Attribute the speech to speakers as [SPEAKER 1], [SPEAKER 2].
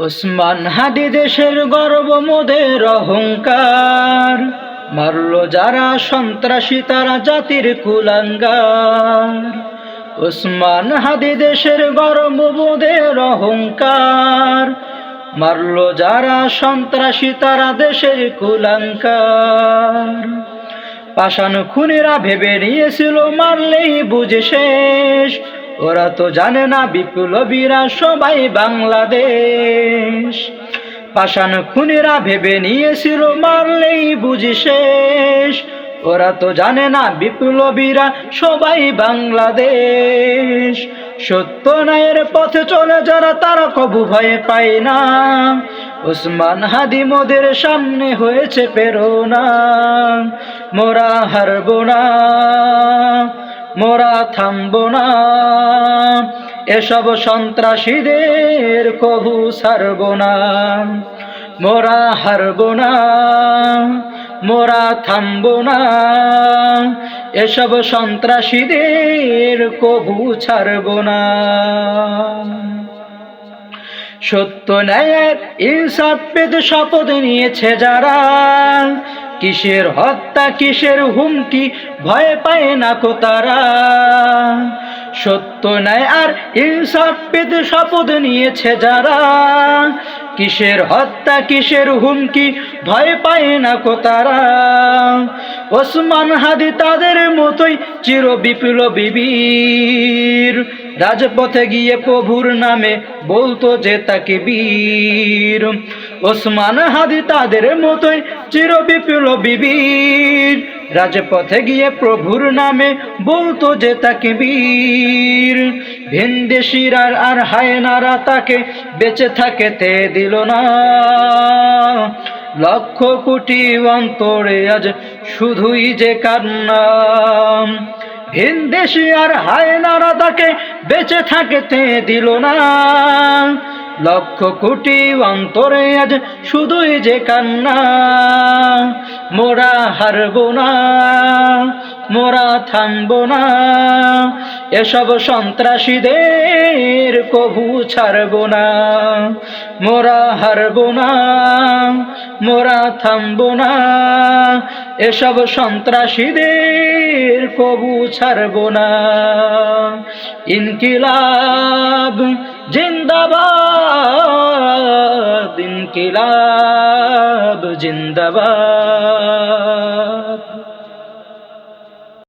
[SPEAKER 1] ওসমান হাদি দেশের গর্ব, মোদের অহংকার। মারল যারা সন্ত্রাসী, তারা জাতির কুলাঙ্গার। ওসমান হাদি দেশের গর্ব, মোদের অহংকার। মারল যারা সন্ত্রাসী, তারা দেশের কুলাঙ্কার পাষাণ খুনিরা ভেবে নিয়েছিল, মারলেই বুঝে শেষ। ওরা তো জানে না বিপ্লবীরা সবাই বাংলাদেশ। পাষাণ খুনিরা ভেবে নিয়েছিল, মারলেই বুঝি শেষ। ওরা তো জানে না বিপ্লবীরা সবাই বাংলাদেশ। সত্য নায়ের পথে চলে যারা, তারা কবু ভয়ে পায় না। ওসমান হাদি মোদের সামনে হয়েছে প্রেরণা, মোরা হারব না। মোরা থামব না। এসব সন্ত্রাসীদের কবু সারব না। মোরা হারব না। মোরা থামব না। এসব সন্ত্রাসীদের কবু ছাড়ব না। সত্য ন্যায়ের ইনসাফ পেতে শপথ নিয়েছে যারা। কিসের হত্যা, কিসের হুমকি, ভয় পায় না কো তারা। সত্য ন্যায় আর ইনসাফ পেতে শপথ নিয়েছে যারা। কিসের হত্যা, কিসের হুমকি, ভয় পায় না কো তারা। ওসমান হাদি তাদের মতোই চির বিপ্লবী বীর। রাজপথে গিয়ে প্রভুর নামে বলতো যে তাকে বীর। ওসমান হাদি তাদের মতোই চির বিপ্লবী বীর রাজপথে গিয়ে প্রভুর নামে বলতো যে তাকে বীর। ভিনদেশির আর আর হায়নারা তাকে বেঁচে থাকে তে দিল না। লক্ষ কোটি অন্তরে আজ শুধুই যে কান্না। ভিনদেশি আর হায়নারা তাকে বেঁচে থাকে তে দিল না। লক্ষ কোটি অন্তরে আজ শুধুই যে কান্না। মোরা হারব না, মোরা থামব না, এসব সন্ত্রাসীদের কবু ছাড়ব না। মোরা হারব না, মোরা থামব না, এসব সন্ত্রাসীদের কবু ছাড়ব না। ইনকিলাব ইনকিলাব জিন্দাবাদ।